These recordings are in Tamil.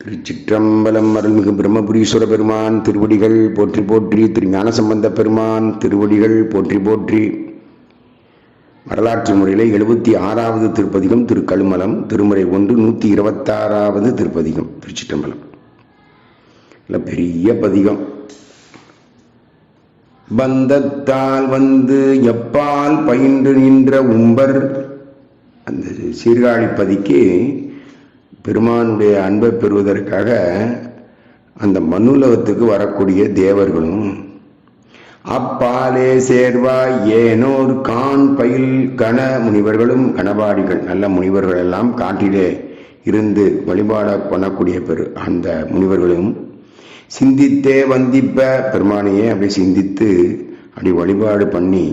திருச்சிற்றம்பலம் அருள்மிகு பிரம்மபுரீஸ்வர பெருமான் திருவடிகள் போற்றி போற்றி திரு ஞானசம்பந்த பெருமான் திருவடிகள் போற்றி போற்றி. வரலாற்று முறையில் எழுபத்தி ஆறாவது திருப்பதிகம் திருக்கழுமலம் திருமுறை ஒன்று நூற்றி இருபத்தாறாவது திருப்பதிகம் திருச்சிற்றம்பலம். இல்லை பெரிய பதிகம். பந்தத்தால் வந்து எப்பால் பயின்று நின்ற உம்பர் அந்த சீர்காழிப்பதிக்கு பெருமானுடைய அன்பை பெறுவதற்காக அந்த மண்ணுலகத்துக்கு வரக்கூடிய தேவர்களும் அப்பாலே சேர்வாய் ஏனோர் கான் பயில் கண முனிவர்களும் கணபாடிகள் நல்ல முனிவர்கள் எல்லாம் காட்டிலே இருந்து வழிபாட பண்ணக்கூடிய பெரு அந்த முனிவர்களும் சிந்தித்தே வந்திப்ப பெருமானையே அப்படி சிந்தித்து அப்படி வழிபாடு பண்ணி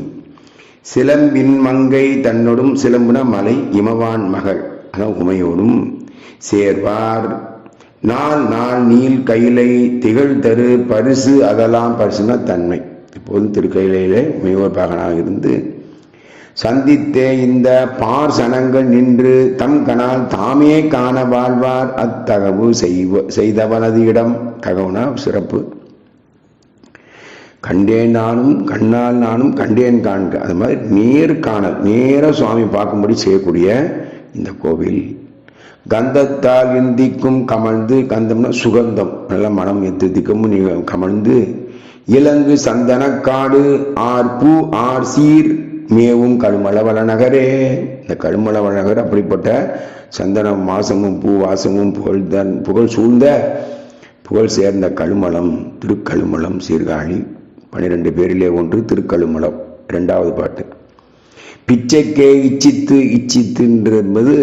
சிலம்பின் மங்கை தன்னோடும் சிலம்புன மலை இமவான் மகள் அதான் உமையோடும் சேர்வார். நாள் நாள் நீல் கையிலை திகழ் தரு பரிசு அதெல்லாம் பரிசுனா தன்மை. இப்போதும் திருக்கையிலே உமையோர் பகனாக இருந்து சந்தித்தே இந்த பார் சனங்கள் நின்று தம் கணால் தாமே காண வாழ்வார். அத்தகவு செய்வ செய்தவனது இடம். தகவுனா சிறப்பு. கண்டேன் நானும் கண்ணால் நானும் கண்டேன் காண்க. அது மாதிரி நேர் காணல் நேர சுவாமி பார்க்கும்படி செய்யக்கூடிய இந்த கோவில். கந்தத்தால் இந்திக்கும் கமழ்ந்து கந்தம்னா சுகந்தம். நல்ல மனம் எத்திக்கும் கமழ்ந்து. இலங்கு சந்தனக்காடு ஆர் பூ ஆர் சீர் மேவும் கழுமளவள நகரே. இந்த கழுமளவள நகர் அப்படிப்பட்ட சந்தனம் மாசமும் பூ வாசமும் புகழ்தன் புகழ் சூழ்ந்த புகழ் சேர்ந்த கழுமலம் திருக்கழுமலம் சீர்காழி. பன்னிரெண்டு பேரிலே ஒன்று திருக்கழுமலம் இரண்டாவது பாட்டு. பிச்சைக்கே இச்சித்து இச்சித்து என்பது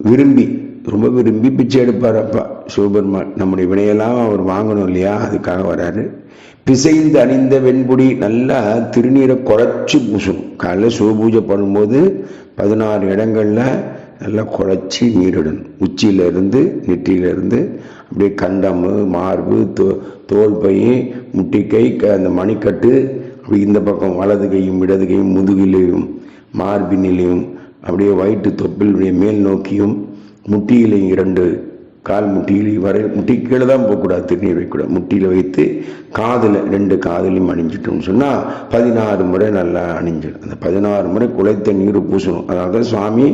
விரும்பி ரொம்ப விரும்பி பிச்சை எடுப்பார் அப்பா. சிவபெருமான் நம்முடைய வினையெல்லாம் அவர் வாங்கணும் இல்லையா? அதுக்காக வராரு. பிசைந்து அணிந்த வெண்புடி நல்லா திருநீரை குறைச்சி பூசணும். காலைல சிவபூஜை பண்ணும்போது பதினாறு இடங்களில் நல்லா குறைச்சி நீரிடணும். உச்சியிலிருந்து நெற்றியிலிருந்து அப்படியே கண்டம் மார்பு தோ தோல் பை முட்டிக்கை க அந்த மணிக்கட்டு அப்படி இந்த பக்கம் வலது கையும் இடது கையும் முதுகிலையும் மார்பினிலையும் அப்படியே வயிற்று தொப்பில் மேல் நோக்கியும் முட்டியிலையும் இரண்டு கால் முட்டியிலையும் வரை முட்டி கீழே தான் போகக்கூடாது திருநீர் வைக்கக்கூடாது. முட்டியில் வைத்து காதில் ரெண்டு காதலையும் அணிஞ்சிட்டோம்னு சொன்னால் பதினாறு முறை நல்லா அணிஞ்சிடும். அந்த பதினாறு முறை குலைத்த நீர் பூசணும். அதாவது சுவாமி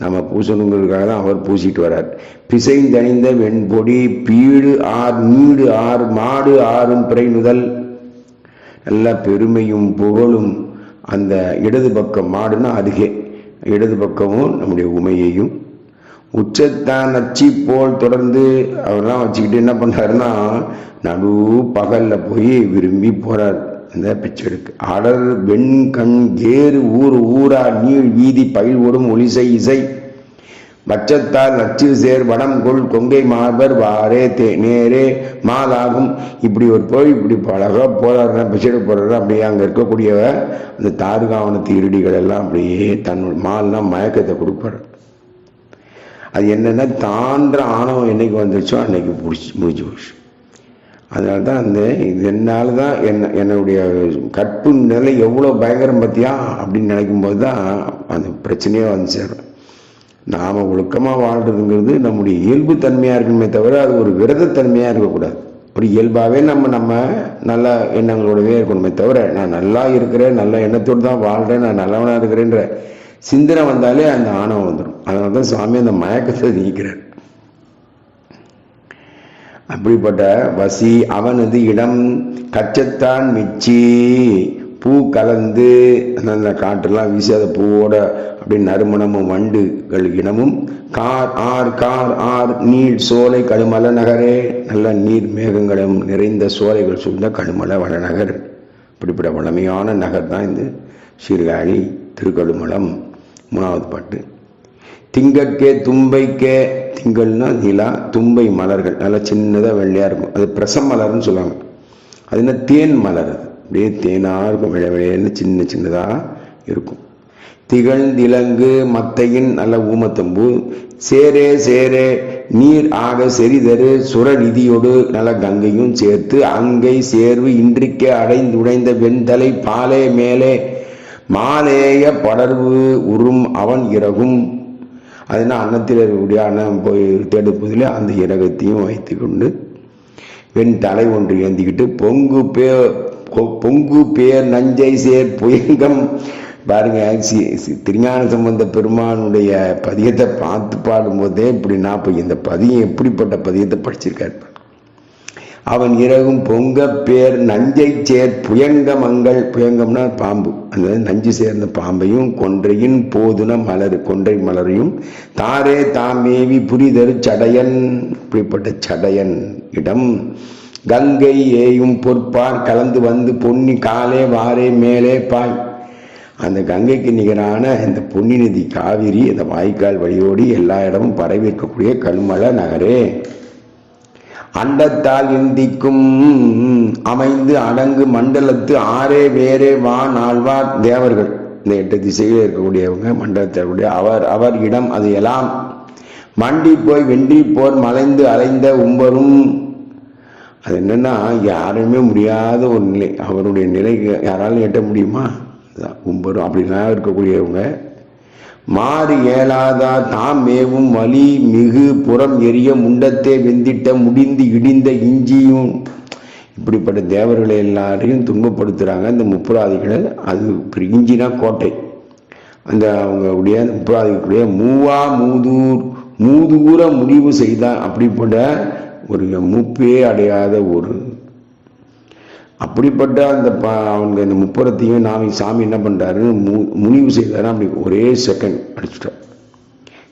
நம்ம பூசணுங்கிறதுக்காக தான் அவர் பூசிட்டு வர்றார். பிசைந்தணிந்த வெண்பொடி பீடு ஆர் நீடு ஆர் மாடு ஆறும் பிறை முதல் நல்ல பெருமையும் புகழும் அந்த இடது பக்கம் மாடுன்னா அதுகே. இடது பக்கமும் நம்முடைய உமையையும். உச்சத்தான் நச்சி போல் தொடர்ந்து அவரெல்லாம் வச்சுக்கிட்டு என்ன பண்ணாருன்னா நடு பகல்ல போய் விரும்பி போறார். அந்த பிச்சை எடுக்கு அடர் வெண் கண் கேறு ஊர் ஊரா நீள் வீதி பயில் ஓடும் ஒளிசை இசை. பட்சத்தால் நச்சு சேர் வடம் கொள் கொங்கை மார்பர் வாரே தே நேரே மாலாகும். இப்படி ஒரு போய் இப்படி பழக போறாரு பிச்சை போடுறாரு அப்படியே அங்கே இருக்கக்கூடிய அந்த தாருகாவனத்து இருடிகள் எல்லாம் அப்படியே தன்னோட மால்னா மயக்கத்தை கொடுப்பாரு அது என்னென்னா தான்ற ஆணவம் என்னைக்கு வந்துச்சோ அன்னைக்கு முடிச்சு முடிஞ்சு போச்சு. அதனால தான் அந்த என்னால் தான் என்ன என்னுடைய கற்பு நிலை எவ்வளோ பயங்கரம் பற்றியா அப்படின்னு நினைக்கும் போது தான் அந்த பிரச்சனையே வந்து சேரும். நாம் ஒழுக்கமாக வாழ்கிறதுங்கிறது நம்முடைய இயல்பு தன்மையாக இருக்கணுமே தவிர அது ஒரு விரதத்தன்மையாக இருக்கக்கூடாது. ஒரு இயல்பாகவே நம்ம நம்ம நல்ல எண்ணங்களோடவே இருக்கணுமே தவிர நான் நல்லா இருக்கிறேன் நல்ல எண்ணத்தோடு தான் வாழ்கிறேன் நான் நல்லவனாக இருக்கிறேன்ற சிந்தனை வந்தாலே அந்த ஆணவம் வந்துடும் அதனால தான் சுவாமி அந்த மயக்கத்தை நீக்கிறார். அப்படிப்பட்ட வசி அவனது இடம் கச்சத்தான் மிச்சி. பூ கலந்து நல்ல காற்றெல்லாம் வீசி அந்த பூவோட அப்படி நறுமணமும் வண்டுகள் இனமும் கார் ஆர் கார் ஆர் நீர் சோலை கடுமல நகரே. நல்ல நீர் மேகங்களும் நிறைந்த சோலைகள் சூழ்ந்த கழுமல வளநகர். இப்படிப்பட்ட வளமையான நகர் தான் இந்த சீர்காழி திருக்கடுமலம் மூணாவது பாட்டு. திங்கக்கே தும்பைக்கே. திங்கள்னா நிலா தும்பை மலர்கள். நல்லா சின்னதாக வெள்ளையாக இருக்கும். அது பிரசம் மலர்னு சொல்லுவாங்க. அது என்ன தேன் மலர் அது. அப்படியே தேனாக இருக்கும் விழ சின்ன சின்னதாக இருக்கும். திகழ்ந்திலங்கு மத்தையின் நல்ல ஊமத்தம்பு சேரே சேரே நீர் ஆக செறிதரு சுரநிதியோடு நல்ல கங்கையும் சேர்த்து அங்கை சேர்வு இன்றிக்கே அடைந்துடைந்த வெண்தலை பாலே மேலே மாலேய படர்வு உறும் அவன் இறகும். அதனால் அன்னத்தில் இருக்கக்கூடிய அன்னம் போய் தேடுப்பதில் அந்த இரகத்தையும் வைத்து கொண்டு வெண் தலை ஒன்று ஏந்திக்கிட்டு பொங்கு பே பொங்கு பேர் நஞ்சை சேர் புயங்கம். பாருங்க சி- திருஞான சம்பந்த பெருமானுடைய பதியத்தை பார்த்து பாடும்போதே இப்படி நான் இந்த பதியம் எப்படிப்பட்ட பதியத்தை படிச்சிருக்காரு அவன் இறகும் பொங்க பேர் நஞ்சை சேர் புயங்கமங்கள் புயங்கம்னா பாம்பு. அந்த நஞ்சு சேர்ந்த பாம்பையும் கொன்றையின் போதுன மலர் கொன்றை மலரையும் தாரே தாமேவி புரிதரு சடையன். இப்படிப்பட்ட சடையன் இடம். கங்கை ஏயும் பொற்பார் கலந்து வந்து பொன்னி காலே வாரே மேலே பாய். அந்த கங்கைக்கு நிகரான இந்த பொன்னி நதி காவிரி அந்த வாய்க்கால் வழியோடி எல்லா இடமும் பரவி இருக்கக்கூடிய கல்மல நகரே. அண்டத்தால் இந்திக்கும் அமைந்து அடங்கு மண்டலத்து ஆரே வேறே வா ஆழ்வார் தேவர்கள். இந்த எட்டு திசையில் இருக்கக்கூடியவங்க மண்டலத்தில் அவர் அவர் இடம் அது எல்லாம் மண்டி போய் வென்றி போர் மலைந்து அலைந்த உம்பரும் அது என்னென்னா யாருமே முடியாத ஒரு நிலை. அவருடைய நிலைக்கு யாராலும் எட்ட முடியுமா? அதுதான். கும்பரும் அப்படிலாம் இருக்கக்கூடியவங்க மாறு ஏலாதா தாம் மேவும் வலி மிகு புறம் எரிய முண்டத்தே வெந்திட்ட முடிந்து இடிந்த இஞ்சியும். இப்படிப்பட்ட தேவர்களை எல்லாரையும் துன்பப்படுத்துகிறாங்க இந்த முப்புராதிகளை அது இஞ்சினா கோட்டை. அந்த அவங்களுடைய முப்புராதிகளுடைய மூவா மூதூர் மூதூர முடிவு செய்தான் அப்படிப்பட்ட ஒரு மூப்பே அடையாத ஒரு. அப்படிப்பட்ட அந்த ப அவங்க இந்த முப்புறத்தையும் நாமி சாமி என்ன பண்ணுறாரு மு முனிவு செய்தாரு. அப்படி ஒரே செகண்ட் அடிச்சுட்டார்.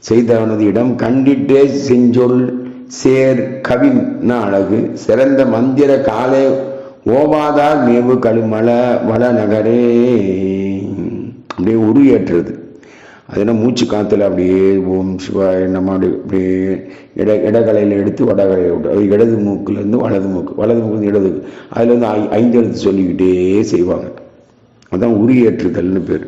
செய்தவனது இடம் கண்டிட்டே செஞ்சொல் சேர் கவின் அழகு. சிறந்த மந்திர காலே ஓவாதார் மேவு கழுமல வள நகரே. அப்படியே உரு ஏற்றுறது அது என்ன மூச்சு காற்றுல அப்படியே ஓம் சிவாய் நம்ம அப்படி அப்படியே இட இடகலையில் எடுத்து வடகலையில் விட்டு அது இடது மூக்குலேருந்து வலது மூக்கு வலது மூக்கு இடது அதுலேருந்து ஐ ஐந்து எழுத்து சொல்லிக்கிட்டே செய்வாங்க. அதுதான் உரியேற்றுதல்னு பேர்.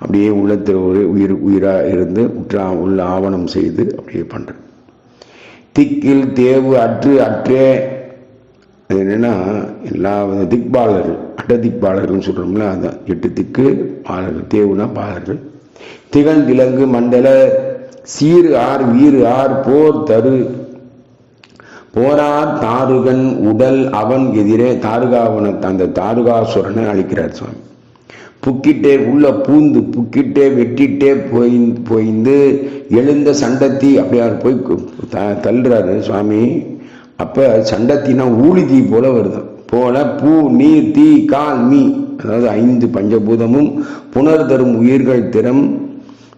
அப்படியே உள்ளத்தில் ஒரு உயிர் உயிராக இருந்து உற்றா உள்ள ஆவணம் செய்து அப்படியே பண்ணுறேன் திக்கில் தேவு அற்று அற்றே. அது என்னென்னா எல்லா திக்பாலர்கள் அட்ட திக்பாலர்கள்னு சொல்கிறோம்ல அதுதான் எட்டு திக்கு பாலர்கள் தேவுனா பாலர்கள். திகழ்ந்திலங்கு மண்டல சீர் ஆர் வீறு ஆர் போர் தரு. போரார் தாருகன் உடல் அவன் எதிரே தாருகாவன அந்த தாருகாசுரனை அழிக்கிறார் சுவாமி. புக்கிட்டே உள்ள பூந்து புக்கிட்டே வெட்டிட்டே போய் போய்ந்து எழுந்த சண்டத்தி அப்படியா போய் த தள்ளுறாரு சுவாமி. அப்போ சண்டத்தினா ஊழி தீ போல வருது. போல பூ நீர் தீ கால் மீ. அதாவது ஐந்து பஞ்சபூதமும் புனர் தரும் உயிர்கள் திறம்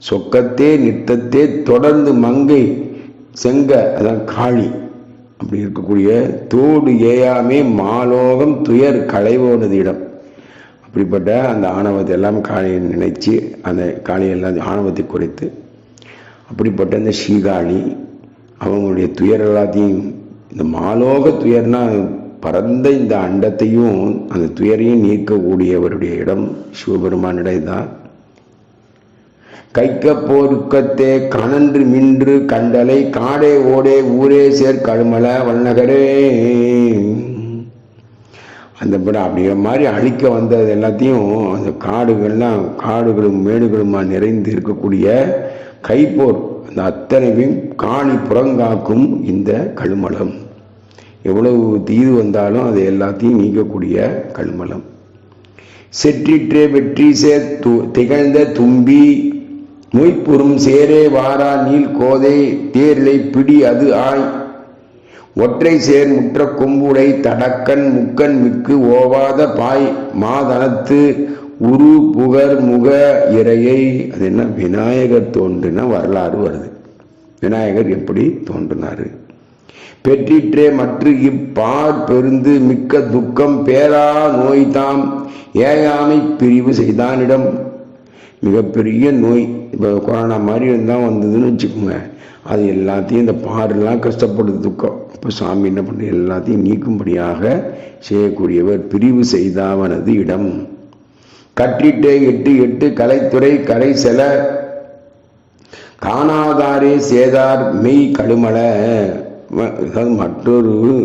சொக்கத்தே நித்தத்தே தொடர்ந்து மங்கை செங்க அதான் காளி. அப்படி இருக்கக்கூடிய தோடு ஏயாமே மாலோகம் துயர் களைவோனது இடம் அப்படிப்பட்ட அந்த ஆணவத்தை எல்லாம் காளியை நினைச்சு அந்த காளியெல்லாம் ஆணவத்தை குறைத்து அப்படிப்பட்ட இந்த ஸ்ரீகாளி அவங்களுடைய துயர் எல்லாத்தையும் இந்த மாலோக துயர்னா பரந்த இந்த அண்டத்தையும் அந்த துயரையும் நீக்கக்கூடியவருடைய இடம் சிவபெருமானிடம் தான் கைக்க போருக்கத்தே கணன்று மின்று கண்டலை காடே ஓடே ஊரே சேர் கழுமல வண்ணகரே அந்த படம் அப்படிங்கிற மாதிரி அழிக்க வந்தது எல்லாத்தையும் அந்த காடுகள்லாம் காடுகளும் மேடுகளுமா நிறைந்து இருக்கக்கூடிய கைப்போர் அந்த அத்தனையும் காணி புறங்காக்கும் இந்த கழுமலம் எவ்வளவு தீது வந்தாலும் அதை எல்லாத்தையும் நீக்கக்கூடிய கழுமலம் செற்றிற்றே வெற்றி சேர் து திகழ்ந்த தும்பி மொய்ப்புறும் சேரே வாரா நீல் கோதை தேர்லை பிடி அது ஆய். ஒற்றை சேர் முற்ற கொம்புடை தடக்கன் முக்கன் மிக்கு ஓவாத பாய். மாதனத்து உரு புகர் முக இறையை. அது என்ன? விநாயகர் தோன்றின வரலாறு வருது. விநாயகர் எப்படி தோன்றினார்? பெற்றிற்றே மற்ற இப்பார் பெருந்து மிக்க துக்கம் பேரா நோய் தாம் ஏயாமை பிரிவு செய்தானிடம் மிகப்பெரிய நோய். இப்போ கொரோனா மாதிரி இருந்தால் வந்ததுன்னு வச்சுக்கோங்க. அது எல்லாத்தையும் இந்த பாடெல்லாம் கஷ்டப்படுது துக்கம். இப்போ சாமி என்ன பண்ண? எல்லாத்தையும் நீக்கும்படியாக செய்யக்கூடியவர் பிரிவு செய்தாவனது இடம். கற்றிட்டே எட்டு எட்டு கலைத்துறை கரை செல. காணாதாரே சேதார் மெய் கழுமல அதாவது மற்றொரு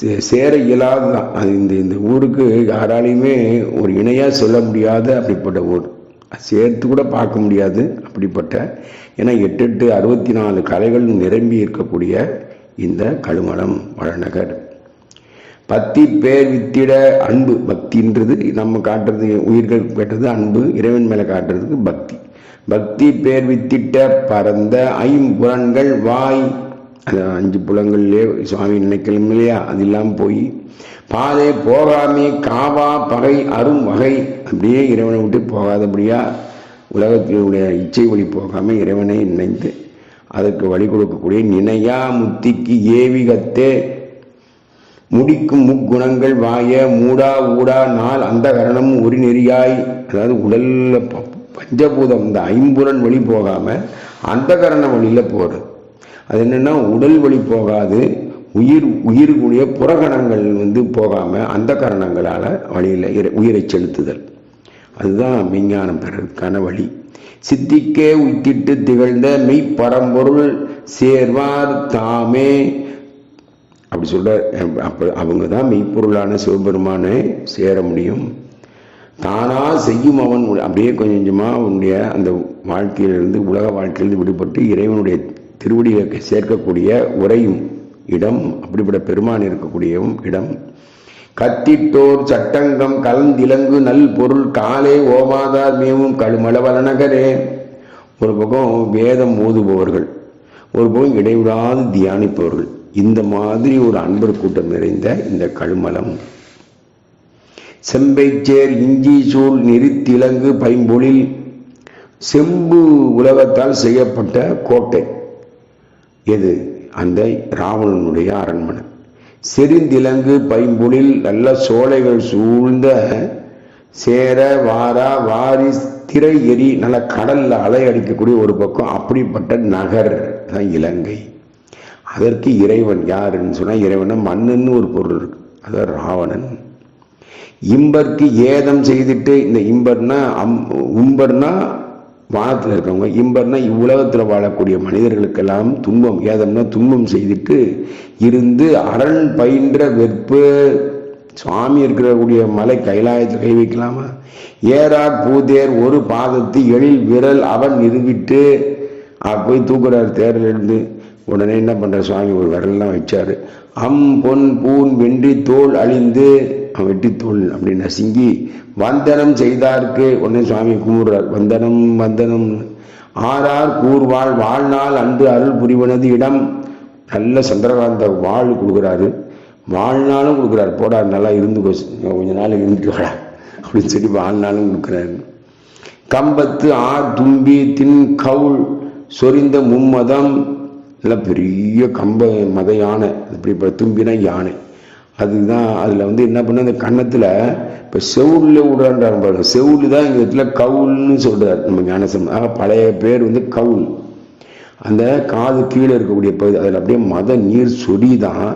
சே- சேர இயலாததான் அது இந்த இந்த ஊருக்கு யாராலையுமே ஒரு இணையாக சொல்ல முடியாத அப்படிப்பட்ட ஊர். சேர்த்து கூட பார்க்க முடியாது அப்படிப்பட்ட. ஏன்னா எட்டு எட்டு அறுபத்தி நாலு கலைகள் நிரம்பி இருக்கக்கூடிய இந்த கழுமலம் வளநகர். பத்தி பேர் வித்திட அன்பு பக்தின்றது நம்ம காட்டுறது உயிர்கள் கேட்டது அன்பு இறைவன் மேலே காட்டுறதுக்கு பக்தி. பக்தி பேர் வித்திட்ட பரந்த ஐம்புறன்கள் வாய் அது அஞ்சு புலங்கள்லே சுவாமி நினைக்கலும் இல்லையா அது இல்லாமல் போய் பாதை போகாமே காவா பகை அரும் வகை. அப்படியே இறைவனை விட்டு போகாதபடியா உலகத்தினுடைய இச்சை வழி போகாமல் இறைவனை நினைத்து அதற்கு வழி கொடுக்கக்கூடிய நினையா முத்திக்கு ஏவிகத்தே முடிக்கும் முக்குணங்கள் வாய மூடா ஊடா நாள் அந்த கரணம் ஒரு நெறியாய். அதாவது உடல்ல பஞ்சபூதம் இந்த ஐம்புலன் வழி போகாமல் அந்த கரண வழியில் போகிறது அது என்னென்னா உடல் வழி போகாது உயிர் உயிருக்குரிய புறகணங்கள் வந்து போகாமல் அந்த கரணங்களால் வழியில் இறை- உயிரை செலுத்துதல். அதுதான் விஞ்ஞானம் பெறதுக்கான வழி. சித்திக்கே உத்திட்டு திகழ்ந்த மெய்ப்பரம்பொருள் சேர்வார் தாமே. அப்படி சொல்ற அப்போ அவங்க தான் மெய்ப்பொருளான சிவபெருமானை சேர முடியும். தானா செய்யும் அவன் அப்படியே கொஞ்சம் கொஞ்சமாக அவனுடைய அந்த வாழ்க்கையிலிருந்து உலக வாழ்க்கையிலிருந்து விடுபட்டு இறைவனுடைய திருவடியை சேர்க்கக்கூடிய உரையும் இடம் அப்படிப்பட்ட பெருமான் இருக்கக்கூடியவும் இடம். கத்திட்டோர் சட்டங்கம் கலந்திலங்கு நல் பொருள் காலே ஓமாதார் மேவும் கழுமளவலநகரே ஒரு பக்கம் வேதம் ஓதுபவர்கள் ஒரு பக்கம் இடைவிடாது தியானிப்பவர்கள். இந்த மாதிரி ஒரு அன்பர் கூட்டம் நிறைந்த இந்த கழுமலம் செம்பைச்சேர் இஞ்சி சூழ் நெறித்திலங்கு பைம்பொழில் செம்பு உலகத்தால் செய்யப்பட்ட கோட்டை. எது? அந்த ராவணனுடைய அரண்மனை. செறிந்திலங்கு பைம்புலில் நல்ல சோலைகள் சூழ்ந்த சேர வாரா வாரி திரை எரி நல்ல கடல்ல அலை அடிக்கக்கூடிய ஒரு பக்கம் அப்படிப்பட்ட நகர் தான் இலங்கை. அதற்கு இறைவன் யாருன்னு சொன்னா இறைவன் மண்ணுன்னு ஒரு பொருள் இருக்கு. அதான் ராவணன். இம்பர்க்கு ஏதம் செய்துட்டு இந்த இம்பர்னா அம் உம்பர்னா வானத்தில் இருக்கிறவங்க இம்பர்னா இவ்வுலகத்தில் வாழக்கூடிய மனிதர்களுக்கெல்லாம் துன்பம் ஏதம்னா துன்பம் செய்துட்டு இருந்து அரண் பயின்ற வெற்பு சுவாமி இருக்கக்கூடிய மலை கைலாயத்தில் கை வைக்கலாமா? ஏறார் பூதேர் ஒரு பாதத்து எழில் விரல் அவன் நிறுவிட்டு போய் தூக்குறாரு தேரில் இருந்து உடனே என்ன பண்ணுற சுவாமி ஒரு விரல்லாம் வச்சார். அம் பொன் பூன் வென்றி தோல் அழிந்து அவன் அப்படி நசுங்கி வந்தனம் செய்தார்க்கு உடனே சுவாமி கூறுறார் வந்தனம் வந்தனம். ஆறார் கூர்வாள் வாழ்நாள் அன்று அருள் புரிவனது இடம். நல்ல சந்திரகாந்த வாழ் கொடுக்குறாரு. வாழ்நாளும் கொடுக்குறாரு. போடா நல்லா இருந்து கொஞ்ச நாள் இருந்துட்டு அப்படின்னு சொல்லி வாழ்நாளும் கொடுக்குறாரு. கம்பத்து ஆர் தும்பி தின் கவுள் சொரிந்த மும்மதம். நல்ல பெரிய கம்ப மத யானை இப்படி இப்போ தும்பினா யானை. அதுதான் அதில் வந்து என்ன பண்ண அந்த கன்னத்தில் இப்போ செவுளில் விடுறான்றாங்க பாருங்க. செவுள் தான் இந்த இடத்துல கவுல்னு சொல்கிறார் நம்ம ஞானசம் ஆக பழைய பேர் வந்து கவுல் அந்த காது கீழே இருக்கக்கூடிய பகுதி அதில் அப்படியே மத நீர் சொரிதான்.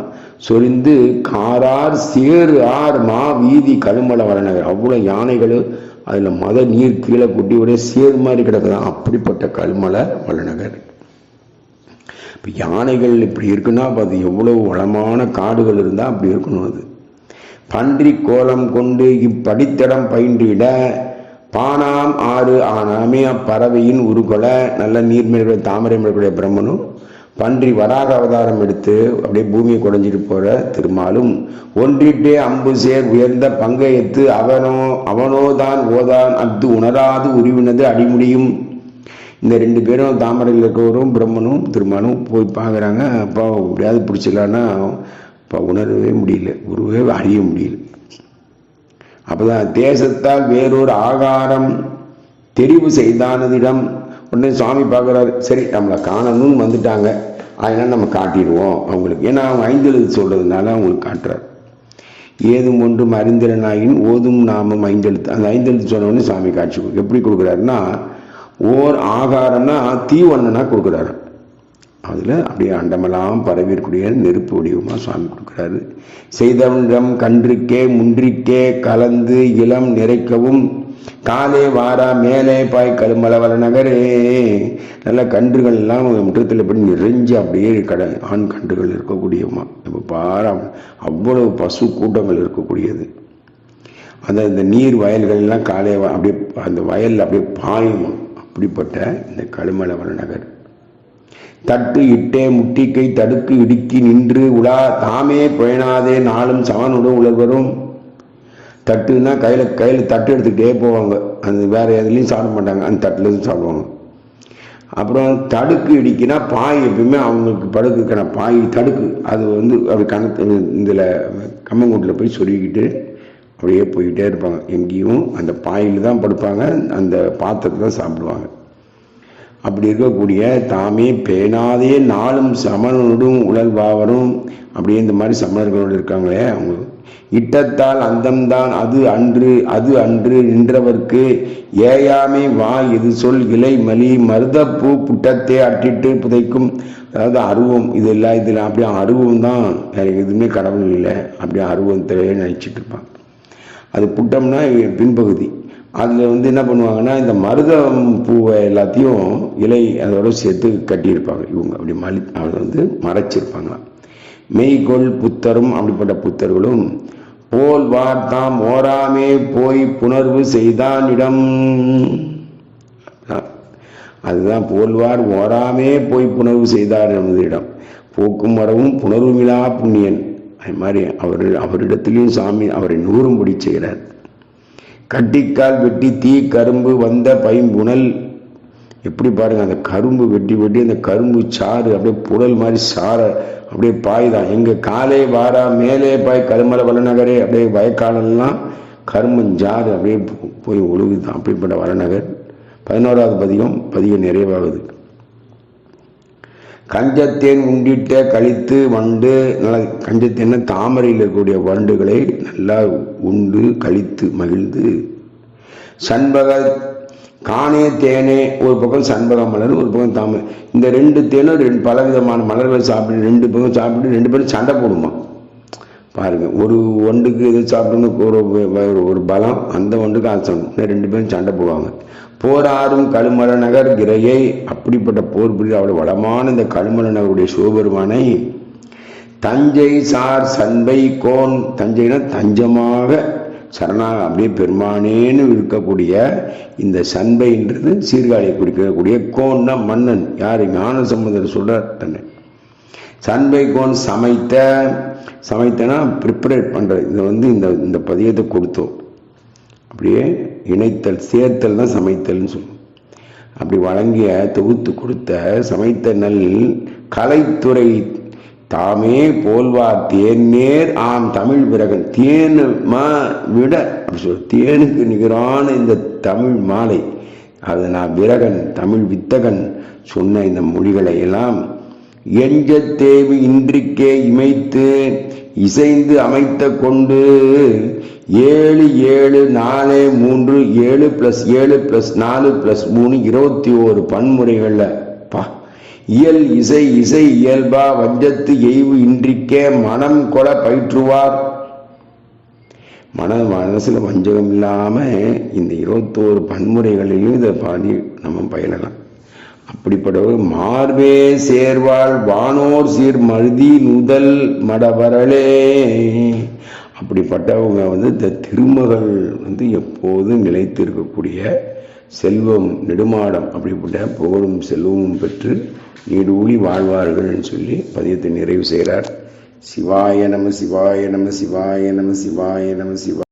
சொரிந்து காரார் சேறு ஆர் மா வீதி கழுமல வளநகர் அவ்வளோ யானைகளும் அதில் மத நீர் கீழே கொட்டி ஒரே சேர் மாதிரி கிடக்குதான். அப்படிப்பட்ட கழுமல வளநகர் இப்போ யானைகள் இப்படி இருக்குன்னா அப்போ அது எவ்வளவு வளமான காடுகள் இருந்தால் அப்படி இருக்கணும் அது. பன்றி கோலம் கொண்டு இப்படித்தடம் பயின்றிட பானாம் ஆறு ஆனாமே அப்பறவையின் உருகொல நல்ல நீர்மேல்களை தாமரை மேற்கொள்ள பிரம்மனும் பன்றி வராக அவதாரம் எடுத்து அப்படியே பூமியை குடைஞ்சிட்டு போற திருமாலும் ஒன்றிட்டே அம்பு சேர் உயர்ந்த பங்கையத்து அவனோ அவனோதான் ஓதான் அத்து உணராது உருவினது அடிமுடியும். இந்த ரெண்டு பேரும் தாமரையில் இருக்கவரும் பிரம்மனும் திருமணம் போய் பார்க்குறாங்க அப்பா எப்படியாவது பிடிச்சிடலான்னா அப்பா உணரவே முடியல. உருவே அறிய முடியல. அப்போதான் தேசத்தால் வேறொரு ஆகாரம் தெரிவு செய்தானதிடம் உடனே சுவாமி பார்க்குறாரு சரி நம்மளை காணணும்னு வந்துட்டாங்க. அதனால் நம்ம காட்டிடுவோம் அவங்களுக்கு. ஏன்னா அவங்க ஐந்தெழுத்து சொல்கிறதுனால அவங்களுக்கு காட்டுறாரு. ஏதும் ஒன்றும் அறிந்திரனாயின் ஓதும் நாமம் ஐந்தெழுத்து. அந்த ஐந்தெழுத்து சொன்ன உடனே சாமி காட்சி எப்படி கொடுக்குறாருன்னா ஓர் ஆகாரம்னா தீவண்ணனா கொடுக்குறாரு. அதில் அப்படியே அண்டமெல்லாம் பரவி இருக்கக்கூடிய நெருப்பு வடிவமாக சுவாமி கொடுக்குறாரு. செய்தவன்றம் கன்றுக்கே முன்றிக்கே கலந்து இளம் நிறைக்கவும் காலே வாரா மேலே பாய் கருமலவர நகரே. நல்ல கன்றுகள் எல்லாம் முற்றத்தில் எப்படி நிறைஞ்சு அப்படியே கட ஆண் கன்றுகள் இருக்கக்கூடியமா இப்போ பாரா அவ்வளவு பசு கூட்டங்கள் இருக்கக்கூடியது. அந்த இந்த நீர் வயல்கள்லாம் காலை அப்படியே அந்த வயலில் அப்படியே பாயும். அப்படிப்பட்ட இந்த கழுமலவன நகர். தட்டு இட்டே முட்டிக்கை தடுக்கு இடுக்கி நின்று உலா தாமே புயனாதே நாளும் சவனுடன் உழவரும் தட்டுன்னா கையில் கையில் தட்டு எடுத்துக்கிட்டே போவாங்க. அந்த வேறு எதுலேயும் சாப்பிட மாட்டாங்க. அந்த தட்டில் சாப்பிடுவாங்க. அப்புறம் தடுக்கு இடிக்கினா பாய் எப்பயுமே அவங்களுக்கு படுக்குக்கான பாய் தடுக்கு. அது வந்து அப்படி கணத்து இதில் கம்மங்கூட்டில் போய் சொல்லிக்கிட்டு அப்படியே போய்கிட்டே இருப்பாங்க. எங்கேயும் அந்த பாயில் தான் படுப்பாங்க அந்த பாத்திரத்தை தான் சாப்பிடுவாங்க. அப்படி இருக்கக்கூடிய தாமே பேணாதே நாளும் சமணனுடும் உழல்வாவரும் அப்படியே இந்த மாதிரி சமணர்களோடு இருக்காங்களே அவங்க. இட்டத்தால் அந்தம்தான் அது அன்று அது அன்று நின்றவர்க்கு ஏயாமை வா இது சொல் இலை மலி மருதப்பூ புட்டத்தை அட்டிட்டு புதைக்கும். அதாவது அருவம் இதெல்லாம் இதில் அப்படியே அருவம் தான் வேற எதுவுமே கடவுள் இல்லை. அப்படியே அருவம் தெரிய நினச்சிட்டு இருப்பாங்க. அது புட்டம்னா பின்பகுதி. அதில் வந்து என்ன பண்ணுவாங்கன்னா இந்த மருதம் பூவை எல்லாத்தையும் இலை அதோட சேர்த்து கட்டியிருப்பாங்க. இவங்க அப்படி மலி அதை வந்து மறைச்சிருப்பாங்களாம். மெய்கொள் புத்தரும் அப்படிப்பட்ட புத்தர்களும் போல் வார்த்தாம் ஓராமே போய் புணர்வு செய்தானிடம். அதுதான் போல்வார் ஓராமே போய் புணர்வு செய்தார் இடம். போக்கும் வரவும் புணர்வுமிலா புண்ணியன். அது மாதிரி அவர் அவரிடத்துலையும் சாமி அவரை நூறும்படி செய்கிறார். கட்டிக்கால் வெட்டி தீ கரும்பு வந்த பைம்புணல் எப்படி பாருங்கள் அந்த கரும்பு வெட்டி வெட்டி அந்த கரும்பு சாறு அப்படியே புடல் மாதிரி சார அப்படியே பாய்தான். எங்கள் காலே வாரா மேலே பாய் கருமலை வலநகரே அப்படியே வயக்காலெல்லாம் கரும்பஞ்சாறு அப்படியே போய் ஒழுகுதான். அப்படிப்பட்ட வலநகர் பதினோராவது பதிகம் பதிகம் நிறைவாகுது. கஞ்சத்தேன் உண்டிட்ட கழித்து வண்டு நல்லா கஞ்சத்தேன் தாமரையில் இருக்கக்கூடிய வண்டுகளை நல்லா உண்டு கழித்து மகிழ்ந்து. சண்பக காணே தேனே ஒரு பக்கம் சண்பக மலர் ஒரு பக்கம் தாமரை இந்த ரெண்டு தேனும் ரெண்டு பலவிதமான மலர்களை சாப்பிட்டு ரெண்டு பக்கம் சாப்பிட்டு ரெண்டு பேரும் சண்டை போடுமா? பாருங்கள் ஒரு ஒன்றுக்கு இது சாப்பிடணும் ஒரு ஒரு பலம் அந்த ஒன்றுக்கு ஆசம் ரெண்டு பேரும் சண்டை போடுவாங்க. போராறும் கழுமல நகர் கிரையை அப்படிப்பட்ட போர் புரிந்து அவ்வளவு வளமான இந்த கழுமல நகருடைய சிவபெருமானை தஞ்சை சார் சண்பை கோன் தஞ்சைனா தஞ்சமாக சரணாக அப்படியே பெருமானேன்னு இருக்கக்கூடிய இந்த சண்பைன்றது சீர்காழியை குறிக்கக்கூடிய கோன்னா மன்னன். யார்? ஞான சம்பந்தர் சொல்றார் தன்னை. சண்பை கோன் சமைத்த சமைத்தனா ப்ரிப்பரேட் பண்ணுறது இதை வந்து இந்த இந்த பதியத்தை கொடுத்தோம். அப்படியே இணைத்தல் சேர்த்தல் தான் சமைத்தல்னு சொல்லுவோம். அப்படி வழங்கிய தொகுத்து கொடுத்த சமைத்த நல் கலைத்துறை தாமே போல்வா தேநேர் ஆம் தமிழ் விரகன். தேனு மா விட அப்படி சொல் தேனுக்கு நிகரான இந்த தமிழ் மாலை. அது நான் விரகன் தமிழ் வித்தகன் சொன்ன இந்த மொழிகளை எல்லாம் எஞ்ச தேவி இன்றிக்கே இமைத்து இசைந்து அமைத்த கொண்டு ஏழு ஏழு நாலு மூன்று ஏழு ப்ளஸ் ஏழு ப்ளஸ் நாலு ப்ளஸ் மூணு இருபத்தி ஓரு பன்முறைகளில். பா. இயல் இசை இசை இயல்பா வஞ்சத்து எய்வு இன்றிக்கே மனம் கொல பயிற்றுவார். மன மனசில் வஞ்சகம் இல்லாமல் இந்த இருபத்தோரு பன்முறைகளிலும் இதை பாடி நம்ம பயிலலாம். அப்படிப்பட்டவர் மார்பே சேர்வாள் வானோர் சீர் மருதி நுதல் மடவரலே. அப்படிப்பட்டவங்க வந்து இந்த திருமகள் வந்து எப்போதும் நிலைத்து இருக்கக்கூடிய செல்வம் நெடுமாடம் அப்படிப்பட்ட புகழும் செல்வமும் பெற்று நீடூழி வாழ்வார்கள்னு சொல்லி பதியத்தை நிறைவு செய்கிறார். சிவாய நம சிவாய நம சிவாய நம சிவாய நம சிவா